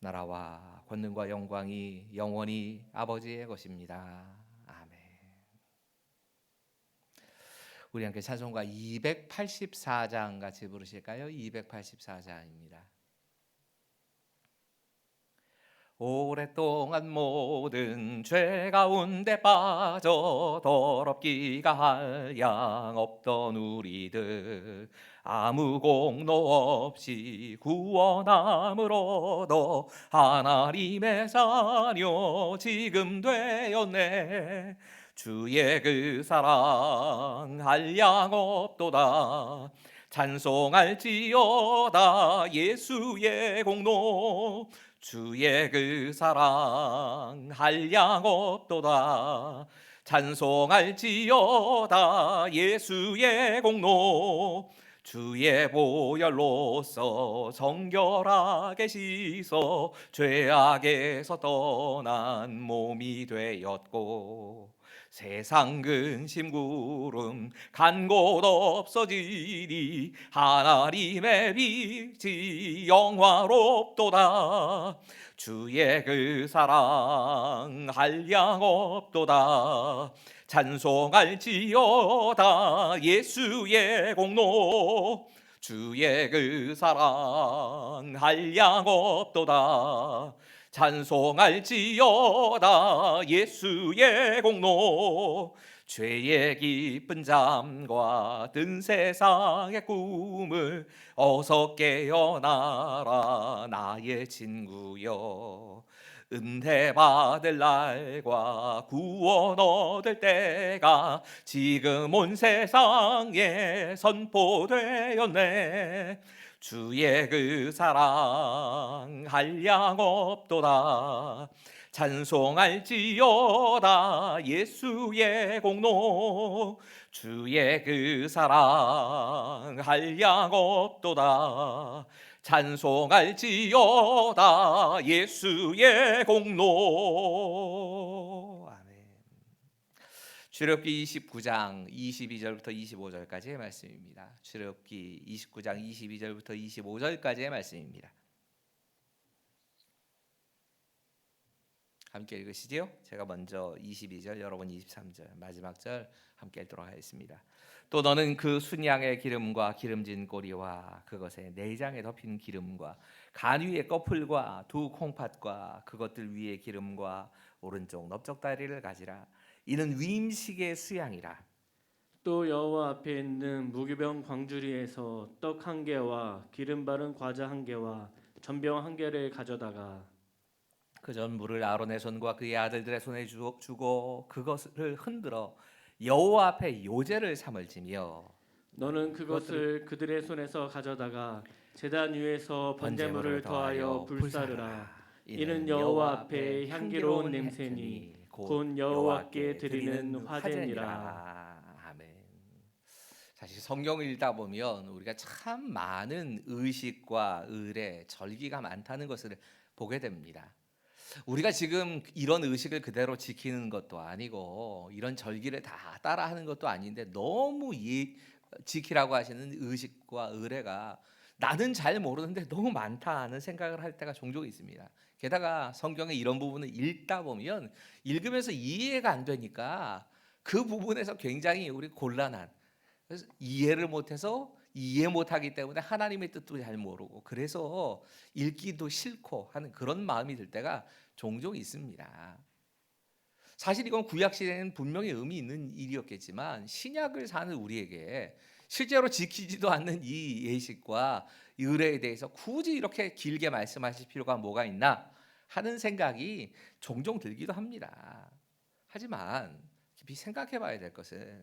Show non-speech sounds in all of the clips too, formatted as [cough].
나라와 권능과 영광이 영원히 아버지의 것입니다. 아멘. 우리 함께 찬송가 284장 같이 부르실까요? 284장입니다. 오랫동안 모든 죄 가운데 빠져 더럽기가 할양 없던 우리들. 아무 공로 없이 구원함을 얻어 하나님의 자녀 지금 되었네. 주의 그 사랑 한량 없도다. 찬송할지어다. 예수의 공로 주의 그 사랑 한량 없도다. 찬송할지어다. 예수의 공로. 주의 보혈로서 정결하게 씻어 죄악에서 떠난 몸이 되었고 세상 근심 구름 간 곳 없어지니 하나님의 빛이 영화롭도다. 주의 그 사랑 한량 없도다. 찬송할지어다 예수의 공로. 주의 그 사랑 한량 없도다 찬송할지어다 예수의 공로. 죄의 깊은 잠과 든 세상의 꿈을 어서 깨어나라 나의 친구여. 은혜 받을 날과 구원 얻을 때가 지금 온 세상에 선포되었네 주의 그 사랑 한량 없도다. 찬송할지어다. 예수의 공로 주의 그 사랑 한량 없도다. 찬송할지어다. 예수의 공로 출애굽기 29장 22절부터 25절까지의 말씀입니다. 출애굽기 29장 22절부터 25절까지의 말씀입니다. 함께 읽으시지요? 제가 먼저 22절, 여러분 23절, 마지막 절 함께 읽도록 하겠습니다. 또 너는 그 순양의 기름과 기름진 꼬리와 그것의 내장에 덮인 기름과 간 위의 꺼풀과 두 콩팥과 그것들 위에 기름과 오른쪽 넓적 다리를 가지라. 이는 위임식의 수양이라. 또 여호와 앞에 있는 무교병 광주리에서 떡 한 개와 기름 바른 과자 한 개와 전병 한 개를 가져다가 그 전물을 아론의 손과 그의 아들들의 손에 주- 주고 그것을 흔들어 여호와 앞에 요제를 삼을지며 너는 그것을 그들의 손에서 가져다가 제단 위에서 번제물을 더하여 불사르라. 이는 여호와 앞에 향기로운 냄새니 곧 여호와께 드리는 화제니라 아멘. 사실 성경을 읽다 보면 우리가 참 많은 의식과 의례, 절기가 많다는 것을 보게 됩니다. 우리가 지금 이런 의식을 그대로 지키는 것도 아니고 이런 절기를 다 따라하는 것도 아닌데 너무 이 지키라고 하시는 의식과 의례가 나는 잘 모르는데 너무 많다 하는 생각을 할 때가 종종 있습니다. 게다가 성경의 이런 부분을 읽다 보면 읽으면서 이해가 안 되니까 그 부분에서 굉장히 우리 곤란한 이해를 못해서 이해 못하기 때문에 하나님의 뜻도 잘 모르고 그래서 읽기도 싫고 하는 그런 마음이 들 때가 종종 있습니다. 사실 이건 구약 시대에는 분명히 의미 있는 일이었겠지만 신약을 사는 우리에게 실제로 지키지도 않는 이 예식과 의례에 대해서 굳이 이렇게 길게 말씀하실 필요가 뭐가 있나 하는 생각이 종종 들기도 합니다. 하지만 깊이 생각해 봐야 될 것은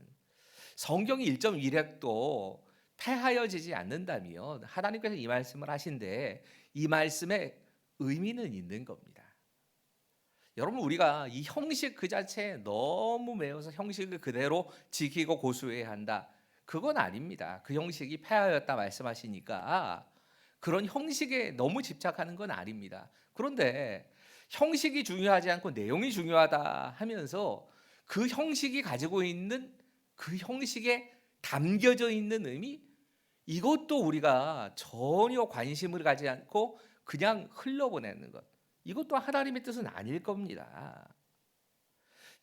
성경이 1.1핵도 폐하여지지 않는다면 하나님께서 이 말씀을 하신데 이 말씀에 의미는 있는 겁니다. 여러분 우리가 이 형식 그 자체에 너무 매여서 형식을 그대로 지키고 고수해야 한다. 그건 아닙니다. 그 형식이 폐하였다 말씀하시니까 그런 형식에 너무 집착하는 건 아닙니다. 그런데 형식이 중요하지 않고 내용이 중요하다 하면서 그 형식이 가지고 있는 그 형식에 담겨져 있는 의미 이것도 우리가 전혀 관심을 가지 않고 그냥 흘려보내는 것 이것도 하나님의 뜻은 아닐 겁니다.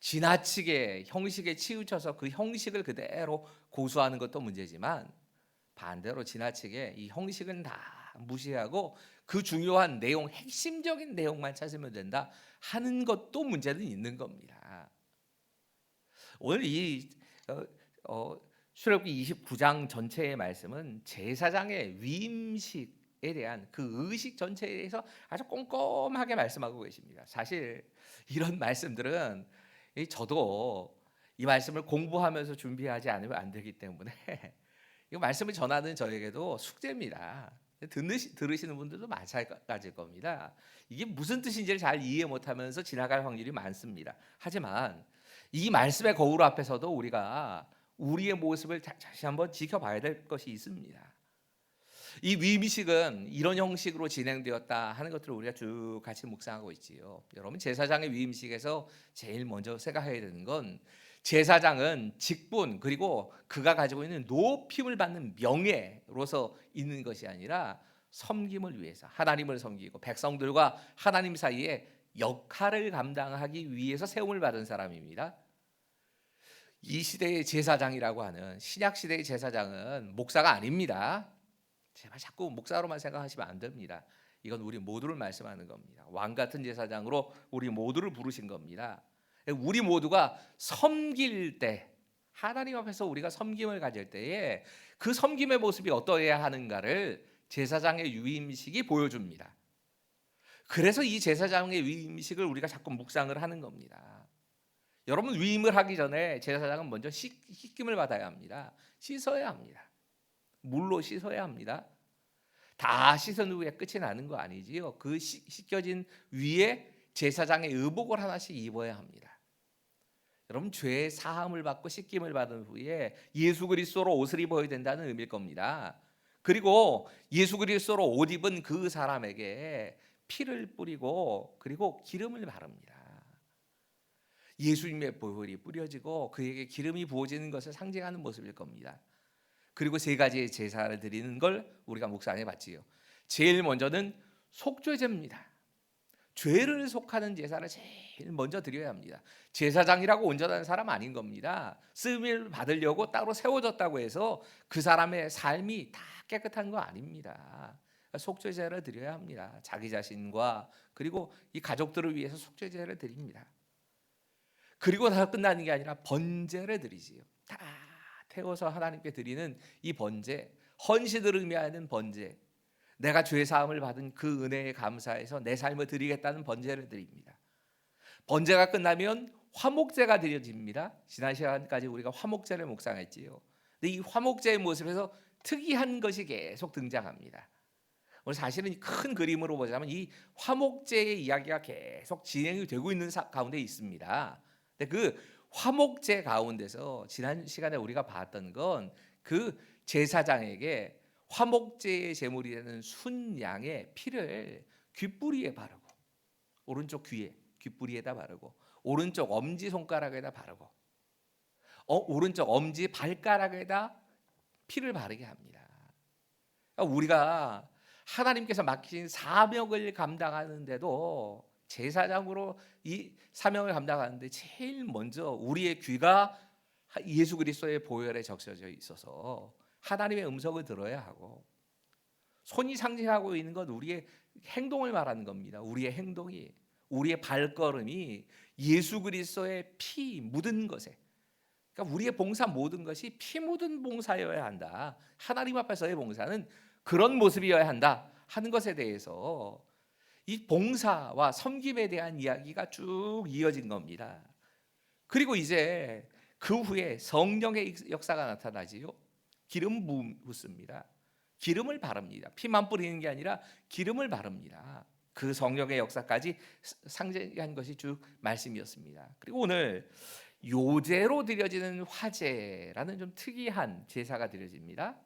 지나치게 형식에 치우쳐서 그 형식을 그대로 고수하는 것도 문제지만 반대로 지나치게 이 형식은 다 무시하고 그 중요한 내용, 핵심적인 내용만 찾으면 된다 하는 것도 문제는 있는 겁니다. 오늘 이 어, 어, 출애굽기 29장 전체의 말씀은 제사장의 위임식에 대한 그 의식 전체에 대해서 아주 꼼꼼하게 말씀하고 계십니다. 사실 이런 말씀들은 이 저도 이 말씀을 공부하면서 준비하지 않으면 안 되기 때문에 [laughs] 이 말씀을 전하는 저에게도 숙제입니다. 듣으시, 들으시는 분들도 마찬가지일 겁니다. 이게 무슨 뜻인지를 잘 이해 못하면서 지나갈 확률이 많습니다. 하지만 이 말씀의 거울 앞에서도 우리가 우리의 모습을 다- 다시 한번 지켜봐야 될 것이 있습니다. 이 위임식은 이런 형식으로 진행되었다 하는 것들을 우리가 쭉 같이 묵상하고 있지요. 여러분 제사장의 위임식에서 제일 먼저 생각해야 되는 건 제사장은 직분 그리고 그가 가지고 있는 높임을 받는 명예로서 있는 것이 아니라 섬김을 위해서 하나님을 섬기고 백성들과 하나님 사이에 역할을 감당하기 위해서 세움을 받은 사람입니다. 이 시대의 제사장이라고 하는 신약 시대의 제사장은 목사가 아닙니다. 제발 자꾸 목사로만 생각하시면 안 됩니다. 이건 우리 모두를 말씀하는 겁니다. 왕 같은 제사장으로 우리 모두를 부르신 겁니다. 우리 모두가 섬길 때 하나님 앞에서 우리가 섬김을 가질 때에 그 섬김의 모습이 어떠해야 하는가를 제사장의 유임식이 보여줍니다. 그래서 이 제사장의 위임식을 우리가 자꾸 묵상을 하는 겁니다. 여러분 위임을 하기 전에 제사장은 먼저 씻, 씻김을 받아야 합니다. 씻어야 합니다. 물로 씻어야 합니다. 다 씻은 후에 끝이 나는 거 아니지요. 그 씻- 씻겨진 위에 제사장의 의복을 하나씩 입어야 합니다. 여러분 죄 사함을 받고 씻김을 받은 후에 예수 그리스도로 옷을 입어야 된다는 의미일 겁니다. 그리고 예수 그리스도로 옷 입은 그 사람에게 피를 뿌리고 그리고 기름을 바릅니다. 예수님의 보혈이 뿌려지고 그에게 기름이 부어지는 것을 상징하는 모습일 겁니다. 그리고 세 가지의 제사를 드리는 걸 우리가 묵상해 봤지요. 제일 먼저는 속죄제입니다. 죄를 속하는 제사를 제일 먼저 드려야 합니다. 제사장이라고 온전한 사람 아닌 겁니다. 쓰임을 받으려고 따로 세워졌다고 해서 그 사람의 삶이 다 깨끗한 거 아닙니다. 속죄제를 드려야 합니다. 자기 자신과 그리고 이 가족들을 위해서 속죄제를 드립니다. 그리고 다 끝나는 게 아니라 번제를 드리지요. 다 태워서 하나님께 드리는 이 번제, 헌신을 의미하는 번제. 내가 죄 사함을 받은 그 은혜에 감사해서 내 삶을 드리겠다는 번제를 드립니다. 번제가 끝나면 화목제가 드려집니다. 지난 시간까지 우리가 화목제를 묵상했지요. 근데 이 화목제의 모습에서 특이한 것이 계속 등장합니다. 오늘 사실은 큰 그림으로 보자면 이 화목제의 이야기가 계속 진행이 되고 있는 사- 가운데 있습니다. 근데 그 화목제 가운데서 지난 시간에 우리가 봤던 건 그 제사장에게 화목제의 제물이 되는 순양의 피를 귓뿌리에 바르고 오른쪽 귀에 귓뿌리에다 바르고 오른쪽 엄지 손가락에다 바르고 어, 오른쪽 엄지 발가락에다 피를 바르게 합니다. 그러니까 우리가 하나님께서 맡기신 사명을 감당하는데도 제사장으로 이 사명을 감당하는데 제일 먼저 우리의 귀가 예수 그리스도의 보혈에 적셔져 있어서 하나님의 음성을 들어야 하고 손이 상징하고 있는 건 우리의 행동을 말하는 겁니다. 우리의 행동이 우리의 발걸음이 예수 그리스도의 피 묻은 것에 그러니까 우리의 봉사 모든 것이 피 묻은 봉사여야 한다. 하나님 앞에서의 봉사는 그런 모습이어야 한다 하는 것에 대해서 이 봉사와 섬김에 대한 이야기가 쭉 이어진 겁니다. 그리고 이제 그 후에 성령의 역사가 나타나지요. 기름 붓습니다. 기름을 바릅니다. 피만 뿌리는 게 아니라 기름을 바릅니다. 그 성령의 역사까지 스- 상징한 것이 쭉 말씀이었습니다. 그리고 오늘 요제로 드려지는 화제라는 좀 특이한 제사가 드려집니다.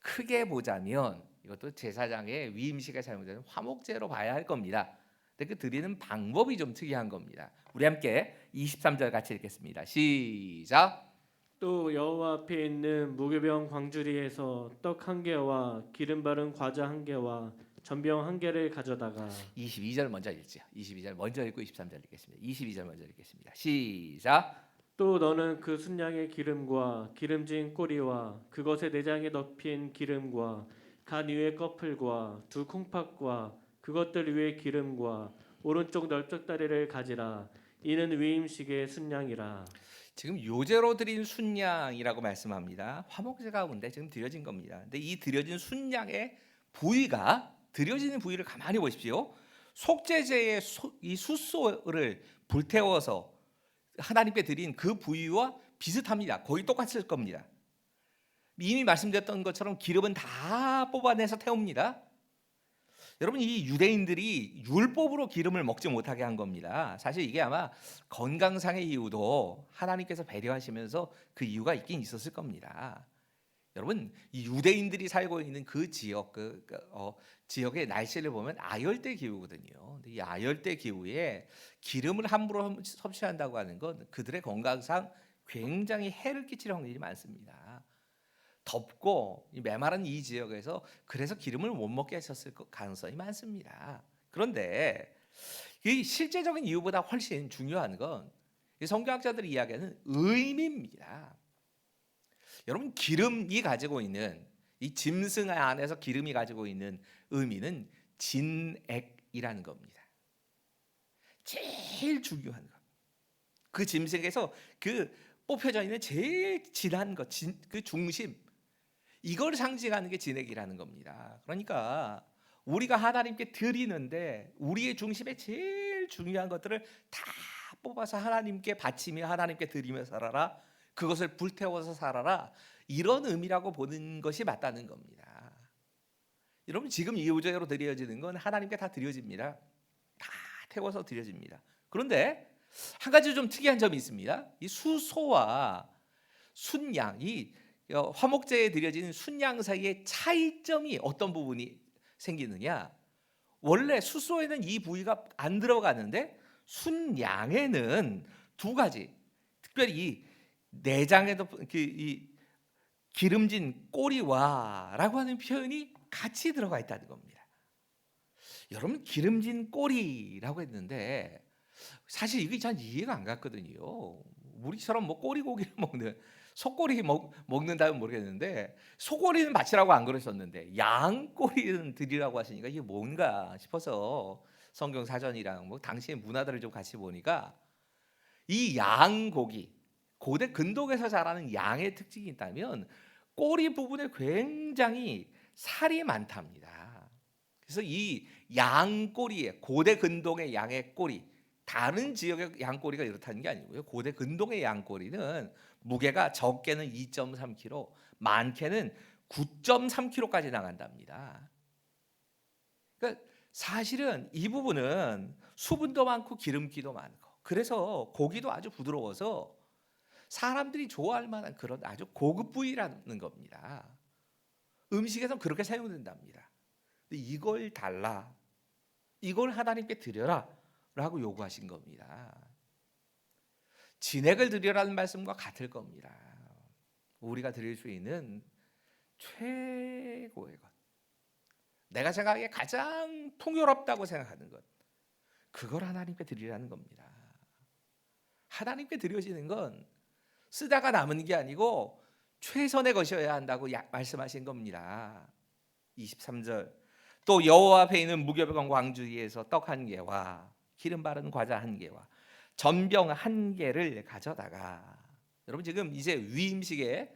크게 보자면 이것도 제사장의 위임식에 사용되는 화목제로 봐야 할 겁니다. 근데 그 드리는 방법이 좀 특이한 겁니다. 우리 함께 23절 같이 읽겠습니다. 시작. 또 여호와 앞에 있는 무교병 광주리에서 떡 한 개와 기름 바른 과자 한 개와 전병 한 개를 가져다가 22절 먼저 읽지요. 22절 먼저 읽고 23절 읽겠습니다. 22절 먼저 읽겠습니다. 시작. 또 너는 그 순양의 기름과 기름진 꼬리와 그것의 내장에 덮인 기름과 간 위의 꺼풀과 두 콩팥과 그것들 위의 기름과 오른쪽 넓적 다리를 가지라 이는 위임식의 순양이라 지금 요제로 드린 순양이라고 말씀합니다. 화목제 가운데 지금 드려진 겁니다. 근데 이 드려진 순양의 부위가 드려지는 부위를 가만히 보십시오. 속죄제의 소- 이 숫소를 불태워서 하나님께 드린 그 부위와 비슷합니다. 거의 똑같을 겁니다. 이미 말씀드렸던 것처럼 기름은 다 뽑아내서 태웁니다. 여러분 이 유대인들이 율법으로 기름을 먹지 못하게 한 겁니다. 사실 이게 아마 건강상의 이유도 하나님께서 배려하시면서 그 이유가 있긴 있었을 겁니다. 여러분 이 유대인들이 살고 있는 그 지역 그, 그, 어, 지역의 날씨를 보면 아열대 기후거든요. 이 아열대 기후에 기름을 함부로 섭취한다고 하는 건 그들의 건강상 굉장히 해를 끼칠 확률이 많습니다. 덥고 이 메마른 이 지역에서 그래서 기름을 못 먹게 했었을 거- 가능성이 많습니다. 그런데 이 실제적인 이유보다 훨씬 중요한 건이 성경학자들이 이야기하는 의미입니다. 여러분 기름이 가지고 있는 이 짐승 안에서 기름이 가지고 있는 의미는 진액이라는 겁니다. 제일 중요한 것. 그 짐승에서 그 뽑혀져 있는 제일 진한 것, 진, 그 중심 이걸 상징하는 게 진액이라는 겁니다. 그러니까 우리가 하나님께 드리는데 우리의 중심에 제일 중요한 것들을 다 뽑아서 하나님께 바치며 하나님께 드리며 살아라. 그것을 불태워서 살아라. 이런 의미라고 보는 것이 맞다는 겁니다. 여러분 지금 이 우저로 드려지는 건 하나님께 다 드려집니다. 다 태워서 드려집니다. 그런데 한 가지 좀 특이한 점이 있습니다. 이 수소와 순양, 이 어, 화목제에 드려지는 순양 사이의 차이점이 어떤 부분이 생기느냐? 원래 수소에는 이 부위가 안 들어가는데 순양에는 두 가지, 특별히 이 내장에도 그이 기름진 꼬리와라고 하는 표현이 같이 들어가 있다는 겁니다. 여러분 기름진 꼬리라고 했는데 사실 이게 전 이해가 안 갔거든요. 우리처럼 뭐 꼬리 고기를 [laughs] 먹는 속꼬리 먹, 먹는다면 모르겠는데 소꼬리는 바치라고 안 그러셨는데 양꼬리는 드리라고 하시니까 이게 뭔가 싶어서 성경 사전이랑 뭐 당시의 문화들을 좀 같이 보니까 이 양고기 고대 근동에서 자라는 양의 특징이 있다면 꼬리 부분에 굉장히 살이 많답니다. 그래서 이 양꼬리에 고대 근동의 양의 꼬리 다른 지역의 양꼬리가 이렇다는 게 아니고요. 고대 근동의 양꼬리는 무게가 적게는 2.3kg, 많게는 9.3kg까지 나간답니다. 그러니까 사실은 이 부분은 수분도 많고 기름기도 많고 그래서 고기도 아주 부드러워서 사람들이 좋아할 만한 그런 아주 고급 부위라는 겁니다. 음식에서 그렇게 사용된답니다. 이걸 달라, 이걸 하나님께 드려라. 라고 요구하신 겁니다. 진액을 드려라는 말씀과 같을 겁니다. 우리가 드릴 수 있는 최고의 것. 내가 생각하기에 가장 풍요롭다고 생각하는 것. 그걸 하나님께 드리라는 겁니다. 하나님께 드려지는 건 쓰다가 남은 게 아니고 최선의 것이어야 한다고 야- 말씀하신 겁니다. 23절 또 여호와 앞에 있는 무교병 광주리에서 떡 한 개와 기름 바른 과자 한 개와 전병 한 개를 가져다가 여러분 지금 이제 위임식에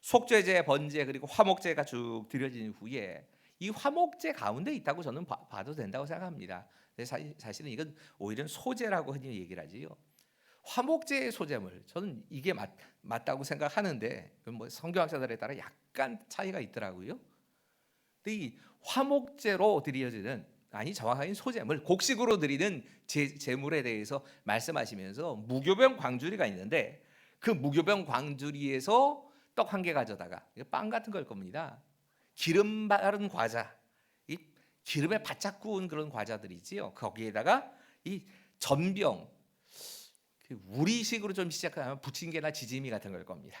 속죄제, 번제 그리고 화목제가 쭉 드려진 후에 이 화목제 가운데 있다고 저는 봐, 봐도 된다고 생각합니다. 사실, 사실은 이건 오히려 소제라고 흔히 얘기를 하지요. 화목제의 소재물 저는 이게 맞, 맞다고 생각하는데 뭐 성경학자들에 따라 약간 차이가 있더라고요. 근데 이 화목제로 드려지는 아니 정확하게 소재물 곡식으로 드리는 제, 제물에 대해서 말씀하시면서 무교병 광주리가 있는데 그 무교병 광주리에서 떡 한 개 가져다가 빵 같은 걸 겁니다. 기름 바른 과자, 이 기름에 바짝 구운 그런 과자들이지요. 거기에다가 이 전병, 그 우리식으로 좀 시작하면 부침개나 지짐이 같은 걸 겁니다.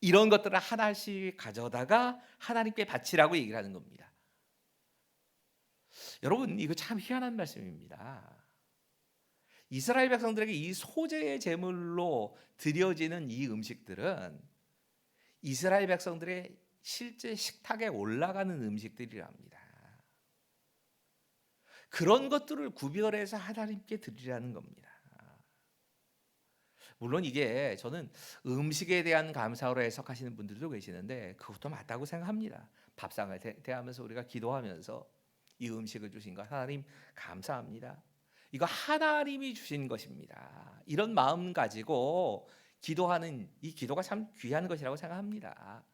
이런 것들을 하나씩 가져다가 하나님께 바치라고 얘기를 하는 겁니다. 여러분 이거 참 희한한 말씀입니다. 이스라엘 백성들에게 이 소재의 제물로 드려지는 이 음식들은 이스라엘 백성들의 실제 식탁에 올라가는 음식들이랍니다. 그런 것들을 구별해서 하나님께 드리라는 겁니다. 물론 이게 저는 음식에 대한 감사로 해석하시는 분들도 계시는데 그것도 맞다고 생각합니다. 밥상을 대, 대하면서 우리가 기도하면서 이 음식을 주신 것 하나님 감사합니다. 이거 하나님이 주신 것입니다. 이런 마음 가지고 기도하는 이 기도가 참 귀한 것이라고 생각합니다.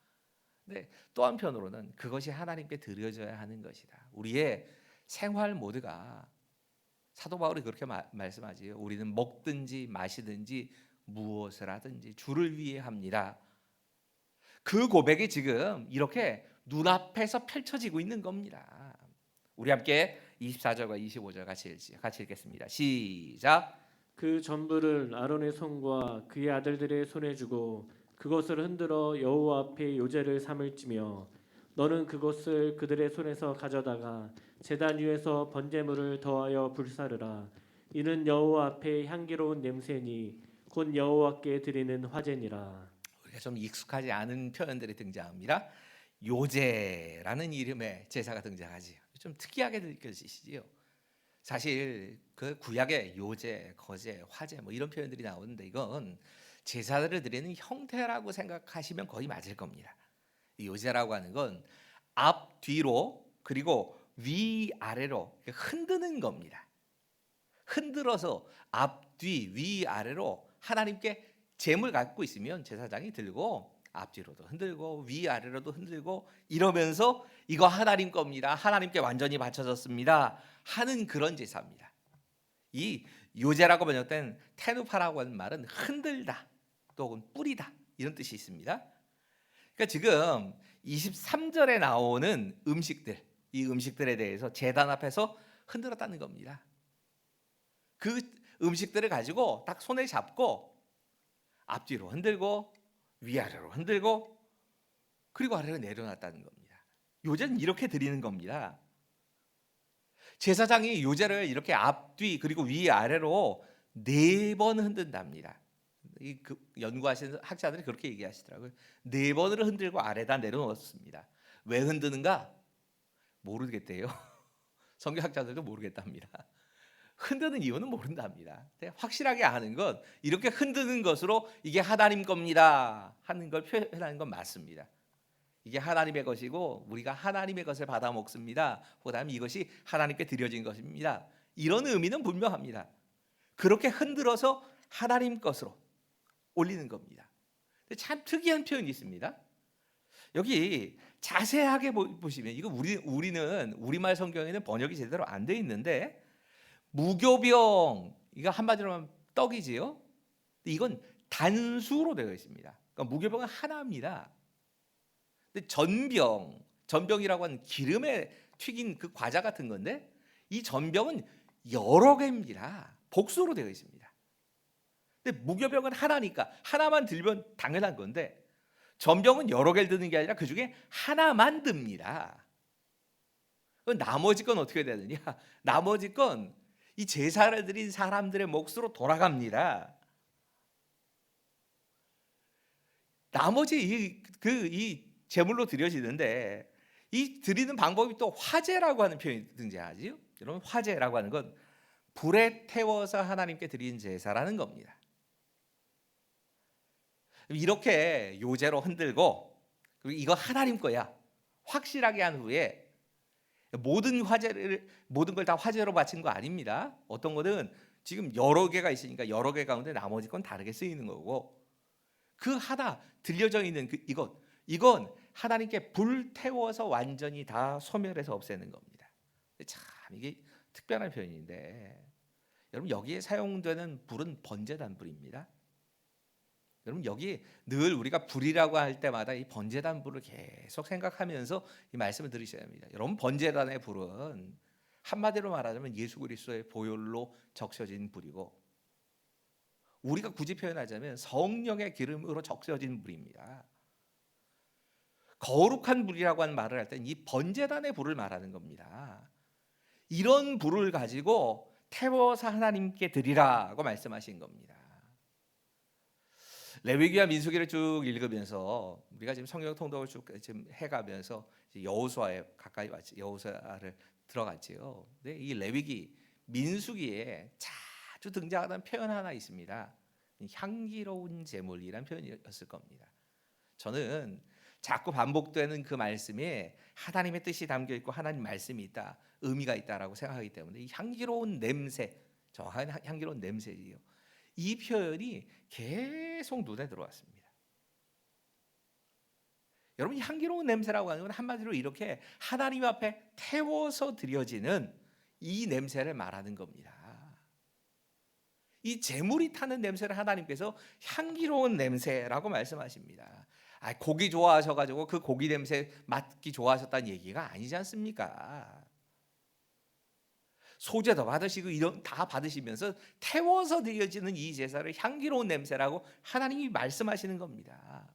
근데 또 한편으로는 그것이 하나님께 드려져야 하는 것이다. 우리의 생활 모두가 사도 바울이 그렇게 마, 말씀하지요. 우리는 먹든지 마시든지 무엇을 하든지 주를 위해 합니다. 그 고백이 지금 이렇게 눈앞에서 펼쳐지고 있는 겁니다. 우리 함께 24절과 25절 같이 읽지 같이 읽겠습니다. 시작. 그 전부를 아론의 손과 그의 아들들의 손에 주고 그것을 흔들어 여호와 앞에 요제를 삼을지며 너는 그것을 그들의 손에서 가져다가 제단 위에서 번제물을 더하여 불사르라 이는 여호와 앞에 향기로운 냄새니 곧 여호와께 드리는 화제니라 우리가 좀 익숙하지 않은 표현들이 등장합니다. 요제라는 이름의 제사가 등장하지. 좀 특이하게 느껴지시지요. 사실 그 구약의 요제, 거제, 화제 뭐 이런 표현들이 나오는데 이건 제사를 드리는 형태라고 생각하시면 거의 맞을 겁니다. 이 요제라고 하는 건 앞 뒤로 그리고 위 아래로 흔드는 겁니다. 흔들어서 앞 뒤 위 아래로 하나님께 재물 갖고 있으면 제사장이 들고 앞뒤로도 흔들고 위 아래로도 흔들고 이러면서 이거 하나님 겁니다. 하나님께 완전히 바쳐졌습니다. 하는 그런 제사입니다. 이 요제라고 번역된 테누파라고 하는 말은 흔들다 또는 뿌리다 이런 뜻이 있습니다. 그러니까 지금 23절에 나오는 음식들 이 음식들에 대해서 제단 앞에서 흔들었다는 겁니다. 그 음식들을 가지고 딱 손에 잡고 앞뒤로 흔들고 위아래로 흔들고 그리고 아래로 내려놨다는 겁니다. 요제는 이렇게 드리는 겁니다. 제사장이 요제를 이렇게 앞뒤 그리고 위아래로 네 번 흔든답니다. 이 그 연구하시는 학자들이 그렇게 얘기하시더라고요. 네 번을 흔들고 아래다 내려놓았습니다. 왜 흔드는가? 모르겠대요. [laughs] 성경학자들도 모르겠답니다. 흔드는 이유는 모른답니다. 확실하게 아는 건 이렇게 흔드는 것으로 이게 하나님 겁니다 하는 걸 표현하는 건 맞습니다. 이게 하나님의 것이고 우리가 하나님의 것을 받아 먹습니다. 그다음 이것이 하나님께 드려진 것입니다. 이런 의미는 분명합니다. 그렇게 흔들어서 하나님 것으로 올리는 겁니다. 참 특이한 표현이 있습니다. 여기 자세하게 보- 보시면 이거 우리 우리는 우리말 성경에는 번역이 제대로 안 돼 있는데 무교병 이거 한마디로 하면 떡이지요. 이건 단수로 되어 있습니다. 그러니까 무교병은 하나입니다. 근데 전병, 전병이라고 하는 기름에 튀긴 그 과자 같은 건데 이 전병은 여러 개입니다. 복수로 되어 있습니다. 근데 무교병은 하나니까 하나만 들면 당연한 건데 전병은 여러 개를 드는 게 아니라 그 중에 하나만 듭니다. 나머지 건 어떻게 되느냐? [laughs] 나머지 건 이 제사를 드린 사람들의 몫으로 돌아갑니다. 나머지 이 그 이 제물로 드려지는데 이 드리는 방법이 또 화제라고 하는 표현이 등장하지요. 여러분 화제라고 하는 건 불에 태워서 하나님께 드리는 제사라는 겁니다. 이렇게 요제로 흔들고 이거 하나님 거야 확실하게 한 후에 모든 화제를 모든 걸 다 화제로 바친 거 아닙니다. 어떤 거는 지금 여러 개가 있으니까 여러 개 가운데 나머지 건 다르게 쓰이는 거고 그 하나 들려져 있는 그 이것 이건 하나님께 불 태워서 완전히 다 소멸해서 없애는 겁니다. 참 이게 특별한 표현인데 여러분 여기에 사용되는 불은 번제단 불입니다. 여러분 여기 늘 우리가 불이라고 할 때마다 이 번제단 불을 계속 생각하면서 이 말씀을 들으셔야 합니다. 여러분 번제단의 불은 한마디로 말하자면 예수 그리스도의 보혈로 적셔진 불이고 우리가 굳이 표현하자면 성령의 기름으로 적셔진 불입니다. 거룩한 불이라고 하는 말을 할 때는 이 번제단의 불을 말하는 겁니다. 이런 불을 가지고 태워서 하나님께 드리라고 말씀하신 겁니다. 레위기와 민수기를 쭉 읽으면서 우리가 지금 성경 통독을 쭉 지금 해가면서 여호수아에 가까이 왔지 여호수아를 들어갔지요. 근데 이 레위기 민수기에 자주 등장하는 표현 하나 있습니다. 향기로운 제물이란 표현이었을 겁니다. 저는 자꾸 반복되는 그 말씀에 하나님의 뜻이 담겨 있고 하나님 말씀이 있다, 의미가 있다라고 생각하기 때문에 이 향기로운 냄새, 정확한 향- 향기로운 냄새지요. 이 표현이 계속 눈에 들어왔습니다. 여러분 이 향기로운 냄새라고 하는 건 한마디로 이렇게 하나님 앞에 태워서 드려지는 이 냄새를 말하는 겁니다. 이 재물이 타는 냄새를 하나님께서 향기로운 냄새라고 말씀하십니다. 아, 고기 좋아하셔가지고 그 고기 냄새 맡기 좋아하셨다는 얘기가 아니지 않습니까? 소제도 받으시고 이런 다 받으시면서 태워서 드려지는 이 제사를 향기로운 냄새라고 하나님이 말씀하시는 겁니다.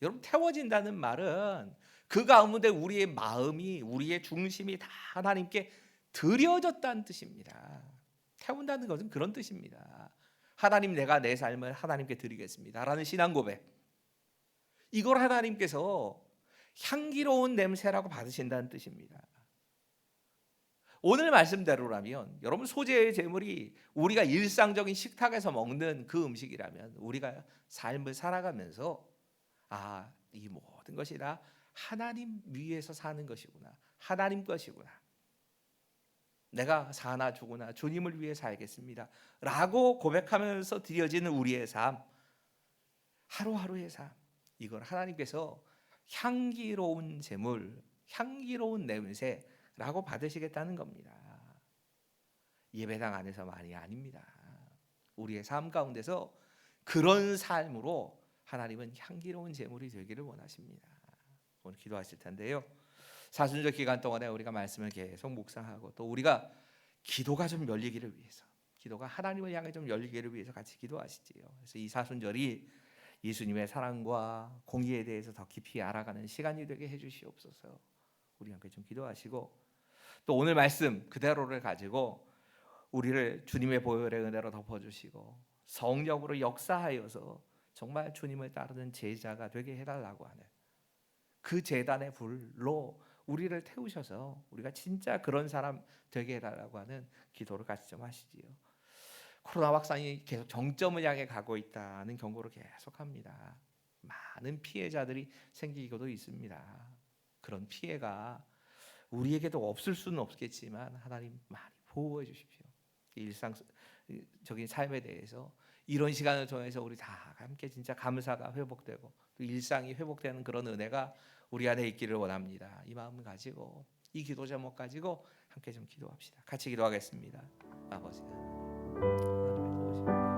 여러분 태워진다는 말은 그 가운데 우리의 마음이 우리의 중심이 다 하나님께 드려졌다는 뜻입니다. 태운다는 것은 그런 뜻입니다. 하나님 내가 내 삶을 하나님께 드리겠습니다라는 신앙 고백. 이걸 하나님께서 향기로운 냄새라고 받으신다는 뜻입니다. 오늘 말씀대로라면 여러분 소재의 제물이 우리가 일상적인 식탁에서 먹는 그 음식이라면 우리가 삶을 살아가면서 아, 이 모든 것이 다 하나님 위에서 사는 것이구나. 하나님 것이구나. 내가 사나 죽으나 주님을 위해 살겠습니다. 라고 고백하면서 드려지는 우리의 삶. 하루하루의 삶. 이걸 하나님께서 향기로운 제물, 향기로운 냄새 라고 받으시겠다는 겁니다. 예배당 안에서만이 아닙니다. 우리의 삶 가운데서 그런 삶으로 하나님은 향기로운 제물이 되기를 원하십니다. 오늘 기도하실 텐데요. 사순절 기간 동안에 우리가 말씀을 계속 묵상하고 또 우리가 기도가 좀 열리기를 위해서 기도가 하나님을 향해 좀 열리기를 위해서 같이 기도하시지요. 그래서 이 사순절이 예수님의 사랑과 공의에 대해서 더 깊이 알아가는 시간이 되게 해주시옵소서. 우리 함께 좀 기도하시고 또 오늘 말씀 그대로를 가지고 우리를 주님의 보혈의 은혜로 덮어주시고 성령으로 역사하여서 정말 주님을 따르는 제자가 되게 해달라고 하는 그 재단의 불로 우리를 태우셔서 우리가 진짜 그런 사람 되게 해달라고 하는 기도를 같이 좀 하시지요. 코로나 확산이 계속 정점을 향해 가고 있다는 경고를 계속합니다. 많은 피해자들이 생기고도 있습니다. 그런 피해가 우리에게도 없을 수는 없겠지만 하나님 많이 보호해 주십시오. 일상적인 삶에 대해서 이런 시간을 통해서 우리 다 함께 진짜 감사가 회복되고 또 일상이 회복되는 그런 은혜가 우리 안에 있기를 원합니다. 이 마음을 가지고 이 기도 제목 가지고 함께 좀 기도합시다. 같이 기도하겠습니다. 아버지 하나님의 도우심과